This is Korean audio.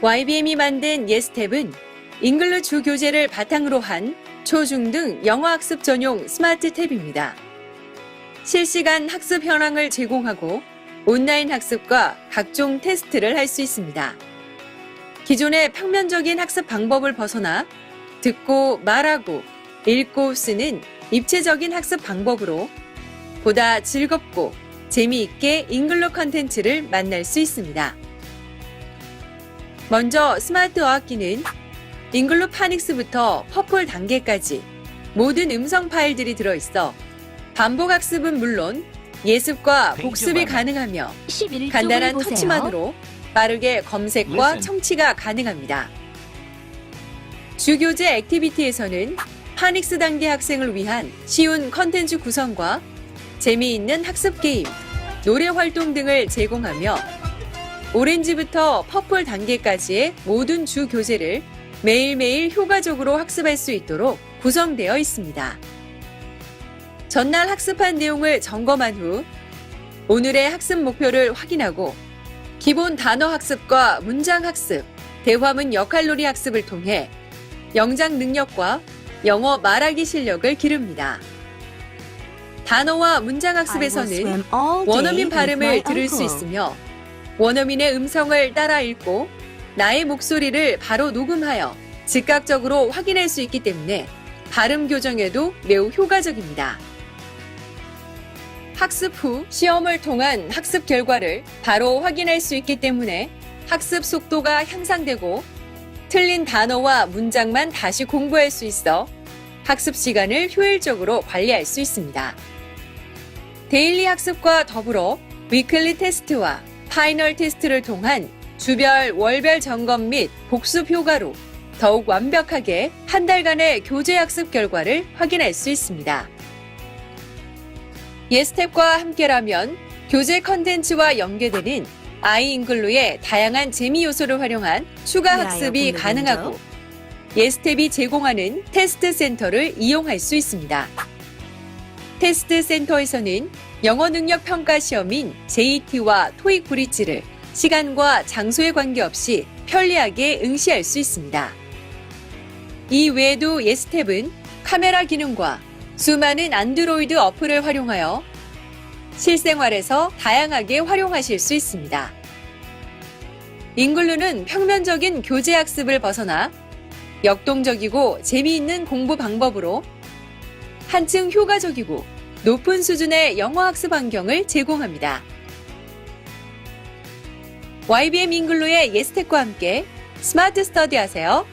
YBM이 만든 예스탭은 잉글루 주 교재를 바탕으로 한 초중등 영어 학습 전용 스마트 탭입니다. 실시간 학습 현황을 제공하고 온라인 학습과 각종 테스트를 할 수 있습니다. 기존의 평면적인 학습 방법을 벗어나 듣고 말하고 읽고 쓰는 입체적인 학습 방법으로 보다 즐겁고 재미있게 잉글로 컨텐츠를 만날 수 있습니다. 먼저 스마트 어학기는 잉글로 파닉스부터 퍼플 단계까지 모든 음성 파일들이 들어있어 반복 학습은 물론 예습과 복습이 가능하며 11쪽을 간단한. 터치만으로 빠르게 검색과. 청취가 가능합니다. 주교재 액티비티에서는 파닉스 단계 학생을 위한 쉬운 컨텐츠 구성과 재미있는 학습 게임, 노래 활동 등을 제공하며 오렌지부터 퍼플 단계까지의 모든 주 교재를 매일매일 효과적으로 학습할 수 있도록 구성되어 있습니다. 전날 학습한 내용을 점검한 후 오늘의 학습 목표를 확인하고 기본 단어 학습과 문장 학습, 대화문 역할놀이 학습을 통해 영장 능력과 영어 말하기 실력을 기릅니다. 단어와 문장 학습에서는 원어민 발음을 들을 수 있으며 원어민의 음성을 따라 읽고 나의 목소리를 바로 녹음하여 즉각적으로 확인할 수 있기 때문에 발음 교정에도 매우 효과적입니다. 학습 후 시험을 통한 학습 결과를 바로 확인할 수 있기 때문에 학습 속도가 향상되고 틀린 단어와 문장만 다시 공부할 수 있어 학습 시간을 효율적으로 관리할 수 있습니다. 데일리 학습과 더불어 위클리 테스트와 파이널 테스트를 통한 주별, 월별 점검 및 복습 효과로 더욱 완벽하게 한 달간의 교재 학습 결과를 확인할 수 있습니다. 예스텝과 함께라면 교재 컨텐츠와 연계되는 아이잉글루의 다양한 재미 요소를 활용한 추가 네, 학습이. 가능하고 예스텝이 제공하는 테스트 센터를 이용할 수 있습니다. 테스트 센터에서는 영어 능력 평가 시험인 JET와 토익 브릿지를 시간과 장소에 관계없이 편리하게 응시할 수 있습니다. 이 외에도 예스텝은 카메라 기능과 수많은 안드로이드 어플을 활용하여 실생활에서 다양하게 활용하실 수 있습니다. 잉글루는 평면적인 교재 학습을 벗어나 역동적이고 재미있는 공부 방법으로 한층 효과적이고 높은 수준의 영어 학습 환경을 제공합니다. YBM 잉글루의 예스텍과 함께 스마트 스터디 하세요.